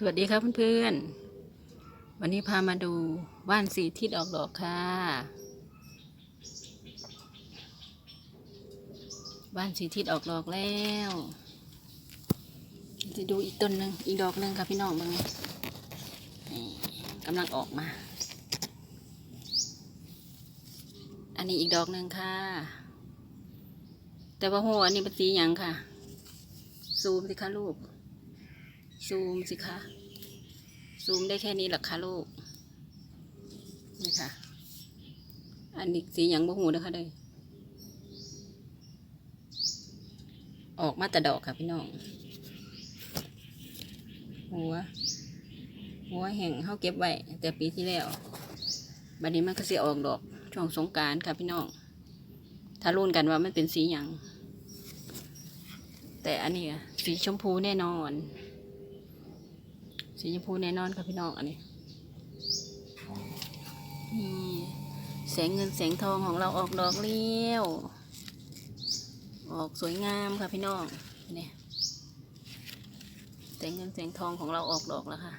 สวัสดีครับเพื่อนๆ วันนี้พามาดูว่านสีทิศออกดอกค่ะ ว่านสีทิศออกดอกแล้วจะดูอีกต้นหนึ่งอีกดอกหนึ่งค่ะพี่น้องเบางนี่นี่กำลังออกมา อันนี้อีกดอกหนึ่งค่ะ แต่ว่าหัวอันนี้เป็นสีหยังค่ะ ซูมสิคะลูก ซูมสิคะ ซูมได้แค่นี้หรอคะลูก นี่ค่ะ อันนี้สีหยังบ่หูนะคะเลยออกมาแต่ดอกค่ะพี่น้อง หัว หัวแห่งเข้าเก็บไว้แต่ปีที่แล้ว บัดนี้มันก็เสียออกดอกช่วงสงการค่ะพี่น้อง ถ้ารุ่นกันว่ามันเป็นสีหยังแต่อันนี้อะสีชมพูแน่นอน สีชมพูแน่นอนค่ะพี่น้องอันนี้นี่แสงเงินแสงทองของเราออกดอกเลี้ยว ออกสวยงามค่ะพี่น้องเนี่ยแสงเงินแสงทองของเราออกดอกแล้วค่ะ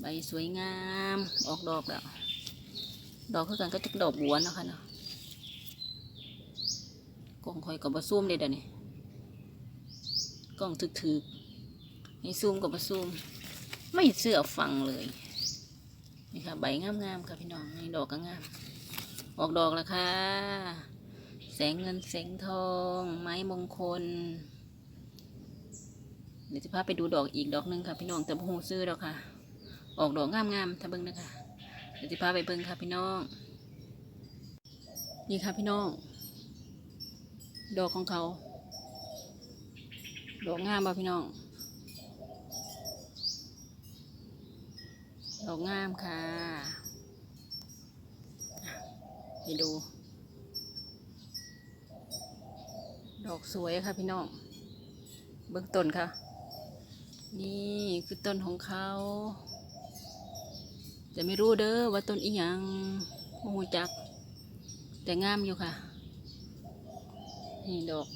ใบสวยงามออกดอกแล้วดอกคือกันก็จะดอกบัวนะคะเนาะกล่องคอยกับบะซุ่มเด็ดอันนี้กล่องถึกๆ ให้ซูมกับมาซูม ไม่เสื้อฟังเลย นี่ค่ะ ใบงามๆค่ะพี่น้องนี่ดอกก็งาม ออกดอกแล้วค่ะ แสงเงินแสงทอง ไม้มงคล เดี๋ยวจะพาไปดูดอกอีกดอกหนึงค่ะพี่น้องแต่พหูซื้อดอกค่ะ ออกดอกงามๆถ้าเบิ้งนะคะเดี๋ยวจะพาไปเบิ้งค่ะพี่น้อง นี่ค่ะพี่น้อง ดอกของเขา ดอกงามป่ะพี่น้อง ดอกงามค่ะไปดู ดอกสวยค่ะพี่น้อง เบื้องต้นค่ะ นี่คือต้นของเขาแต่ไม่รู้เด้อว่าต้นอีหยังโมูจัก แต่งามอยู่ค่ะ นี่ดอก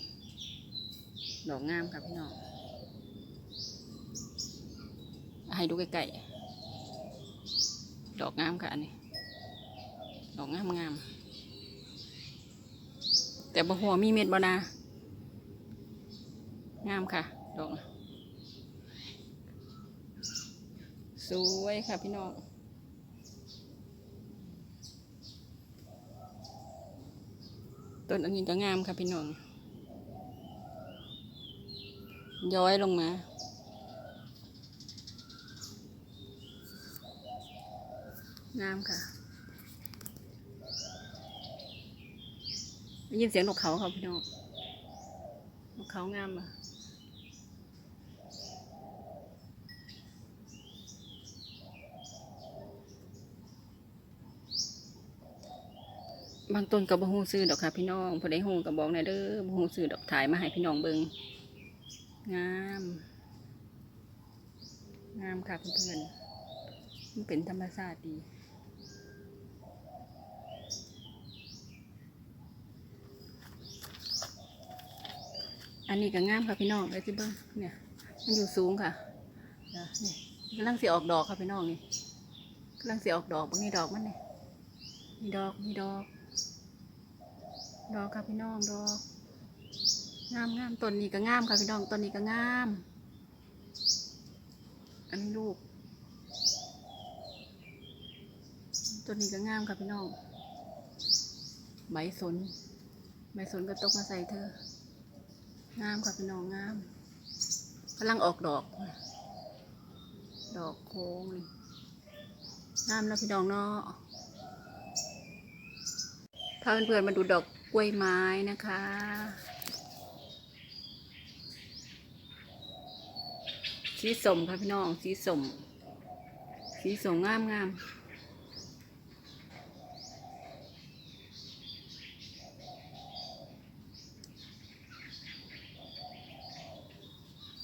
ดอกงามค่ะพี่น้อง ให้ดูใกล้ๆ ดอกงามค่ะอันนี้ ดอกงามงาม แต่บะหัวมีเม็ดบานางามค่ะ ดอก สวยค่ะพี่น้องต้นอันนี้ก็งามค่ะพี่น้อง ย้อยลงมา งามค่ะได้ยินเสียงนกเขาค่ะพี่น้องนกเขางามอะบางต้นกับบะฮูซื้อดอกค่ะพี่น้องพอได้ฮูกับบอกนอยเด้อบะฮูซื้อดอกถ่ายมาให้พี่น้องเบิงงาม งามค่ะเพื่อนๆมันเป็นธรรมชาติดี อันนี้ก็งามค่ะพี่น้องไปสิเบิ้งเนี่ย มันอยู่สูงค่ะนี่กำลังเสียออกดอกค่ะพี่น้องนี่กำลังเสีออกดอกบางนี่ดอกมันนี่มีดอกมีดอก ดอกค่ะพี่น้องดอก งามงามต้นนี้ก็งามค่ะพี่น้องต้นนี้ก็งาม อันนี้ลูกต้นนี้ก็งามค่ะพี่น้องใบสนใบสนก็ตกมาใส่เธอ งามค่ะพี่น้องงามกำลังออกดอก ดอกโค้งงามแล้วพี่น้องเนาะพาเพื่อนๆมาดูดอกกล้วยไม้นะคะ สีสมค่ะพี่น้อง สีสม สีสมงามงาม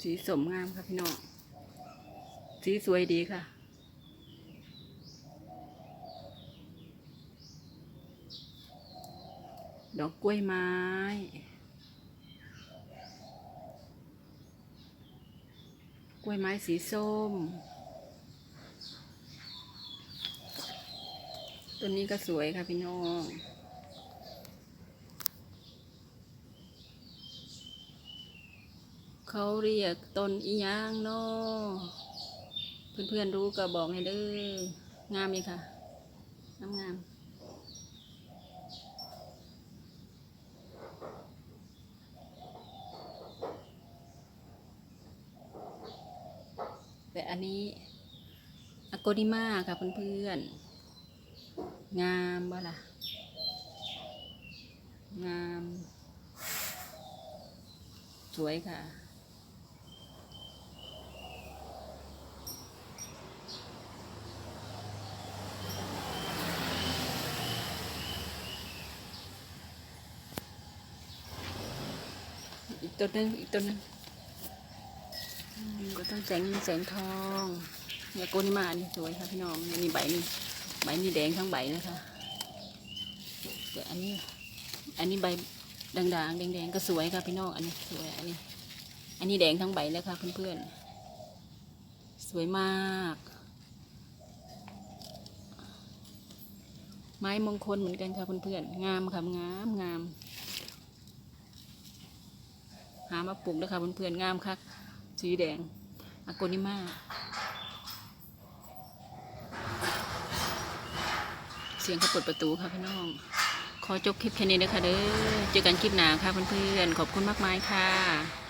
สีสมงามค่ะพี่น้อง สีสวยดีค่ะดอกกล้วยไม้ กล้วยไม้สีส้ม ต้นนี้ก็สวยค่ะพี่น้อง เขาเรียกต้นอีหยางเนาะเพื่อนๆรู้ก็บอกให้เด้องามเลยค่ะงามงามแต่อันนี้อโกดิมาค่ะเพื่อนๆ งามบ่ล่ะ งาม สวยค่ะ ตัวหนึงอีกตัวหนึงก็ต้องแสงแสงทองเนี่ยโกนิมานี่สวยค่ะพี่น้องนนี้ใบนี่ใบนี่แดงทั้งใบนะคะแต่อันนี้อันนี้ใบด่างๆแดงๆก็สวยค่ะพี่น้องอันนี้สวยอันนี้ อันนี้แดงทั้งใบเลยค่ะเพื่อนๆสวยมาก ไม้มงคลเหมือนกันค่ะเพื่อนๆงามค่ะงามงาม หามาปลูกนะคะเพื่อนๆงามคักสีแดงอโกนิมาเสียงเขาเปิดประตูค่ะพี่น้อง ขอจบคลิปแค่นี้นะคะเด้อเจอกันคลิปหน้าค่ะเพื่อนๆขอบคุณมากมายค่ะ